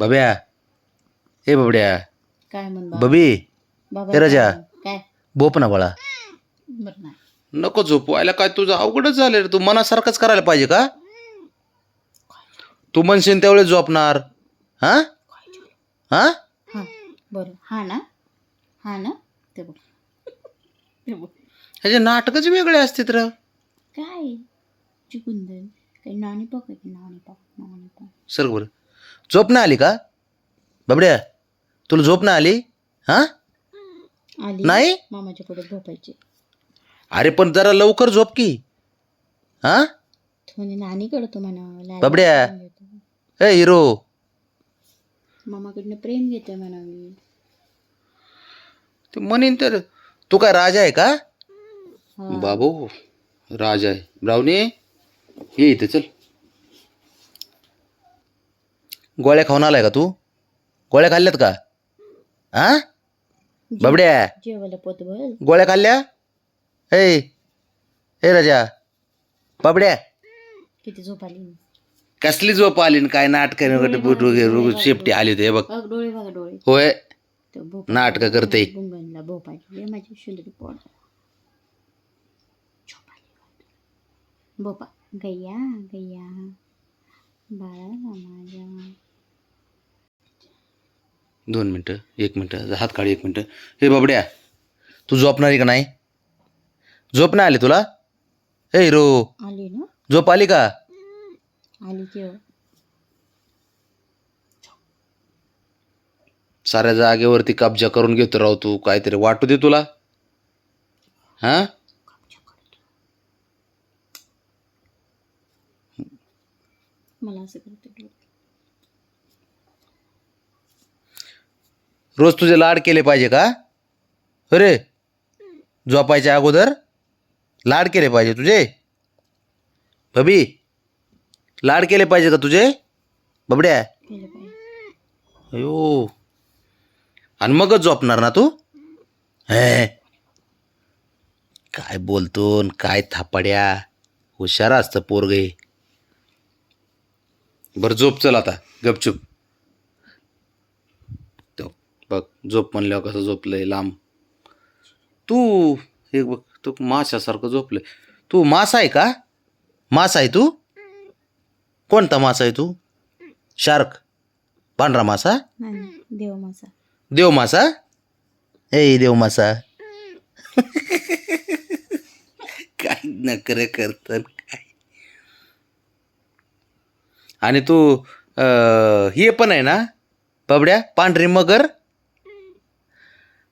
बाब्या ए बाबड्या. काय म्हण बाबा? बबी बाबा हे राजा. काय बोप ना बाळा. बरं नाही. नको झोपवायला काय तुझं अवघडच झालं रे. तू मनासारखंच करायला पाहिजे का? तू म्हणशील त्यावेळेस झोपणार. हा? हा? हा बरं. हा ना? हा ना? ते बघ. ते बघ. ह्याचे नाटकच वेगळे असतात र. काय? चिकुंदन. काही नाणी की? नाणी पाक नाणी पाक सर बरं. झोप नाही आली का? बाबड्या तुला झोप नाही आली? हा? आली. नाही? मामाच्या झोपायचे. अरे पण जरा लवकर झोप की. हा? म्हणे नाणी करतो म्हणा बाबड्या. ए हिरो. मामाकडनं प्रेम घेते म्हणा मी. ते म्हणीन तर. तू काय राजा आहे का? हा. बाबू राजा आहे. ब्राऊनी ये इथे चल. गोळ्या खाऊन आलाय का तू? गोळ्या खाल्ल्यात का? हा बाबड्या. जेवायला गोळ्या खाल्ल्या? ए ए राजा. बाबड्या. किती झोप आली? कसली झोप आली न काय नाटक शेपटी आली होती हे बघ. डोळे बघा डोळे. होय. तो भोप नाटक करते. माझी सुंदरी झोप आली. भोपा गैया गैया. बाळा माझ्या. दोन मिनटं एक मिनटं हात काढ एक मिनटं. हे बाबड्या तू झोपणारी का नाही? झोप नाही आली तुला? ए हिरो आली ना? झोप आली का? आली की हो. साऱ्या जागेवरती कब्जा करून घेतो राव तू काहीतरी वाटू दे तुला. हा? मला असं करते. रोज तुझे लाड केले पाहिजे का? अरे झोपायच्या अगोदर लाड केले पाहिजे तुझे? बबी लाड केले पाहिजे का तुझे? बबड्या. अयो. आणि मगच झोपणार ना तू? हे. काय बोलतो काय थापाड्या. हुशार असतं पोरगे बरं झोप चल आता. गपचूप. तो बघ झोप म्हणल्यावर कसं झोपलंय लांब. तू हे बघ तू माशासारखं झोपलंय. तू मासा आहे का? मासा आहे तू? कोणता मासा आहे तू? शार्क. पांढरा मासा? देव मासा. देव मासा? ए देव मासा. काय नखरे करतात काय आणि तू हे पण आहे ना बबड्या पांढरी मगर?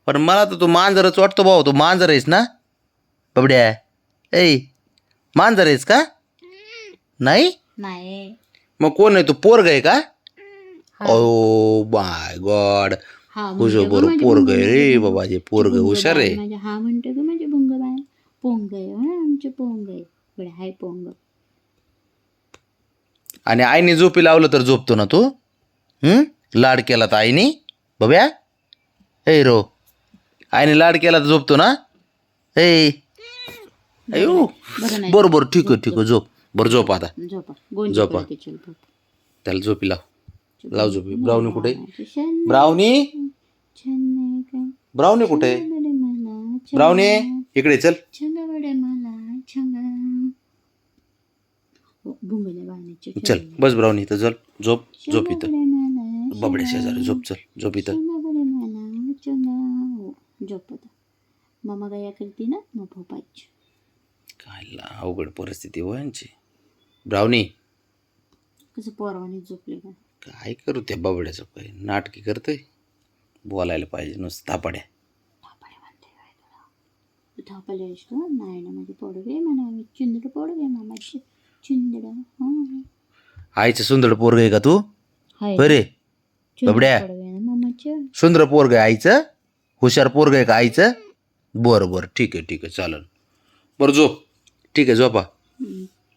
पण मला तर तू मांजरच वाटतो भाऊ तू मांजर आहेस ना? बबड्या ए मांजर आहेस का? नाही? नाही. मग कोण आहे तू पोरग आहे का. Oh my god. हा हुशो म्हणते बरं गं माझी पोरग भुंग रे. बाबा जे पोरग हुशार आहे. हा म्हणते ग माझी भुंग बाय पोंग आहे आमचे पोंग आहे. हाय पोंग. आणि आईने झोपी लावलं तर झोपतो ना तू? लाड केला तर आईने? बब्या? ए रो. आईने लाड केला तर झोपतो ना? ए अयो. बरं बरं ठीक आहे ठीक आहे झोप. बरं झोप आता. झोपा. त्याला झोपी लाव. लाव झोपी. ब्राउनी कुठे ब्राउनी? ब्राउनी कुठे ब्राउनी इकडे चल. चल बस ब्राउनी इथं चल झोप झोप इथं. बबड्या शेजारी झोप चल झोप इथं. हो, झोप आता. मामा गाया करते ना मग भोपायची काय ला- अवघड परिस्थिती हो यांची. ब्राउनी. कसं पोरावानी झोपले का? काय करू त्या बाबड्याचं काय? नाटकी करतोय. बोलायला पाहिजे नुसतं तापाड्या थापाड्या म्हणते काय तुला. तू थापायला का? नाही ना माझी पोडगे म्हणा मी चिंदड पोडगे मामाची चिंदड. आईचं सुंदर पोरग आहे का तू? बरे. बबड्या. सुंदर पोरग आहे आईचं? हुशार पोरग आहे का आईचं? बरं बरं. ठीक आहे ठीक आहे. चालेल. बरं झोप. ठीक आहे झोपा.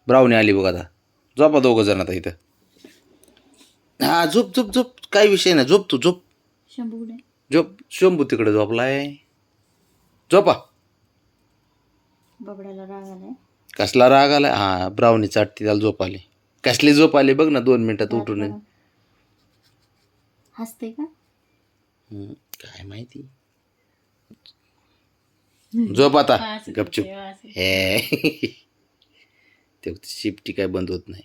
ब्राऊनी आली बघ आता. झोपा दोघं जण आता इथं. हा झोप झोप झोप. काही विषय नाही. झोप तू झोप. झोप. शंभू तिकडे झोपलाय. झोपा. बबड्याला राग आलाय. कसला राग आला हा ब्राउनी चाटती त्याला झोप आली कसली झोप आली बघ ना दोन मिनिटात उठून. हसते का? काय माहिती? झोप आता. गपचूप. हे. ते शिफ्टी काय बंद होत नाही.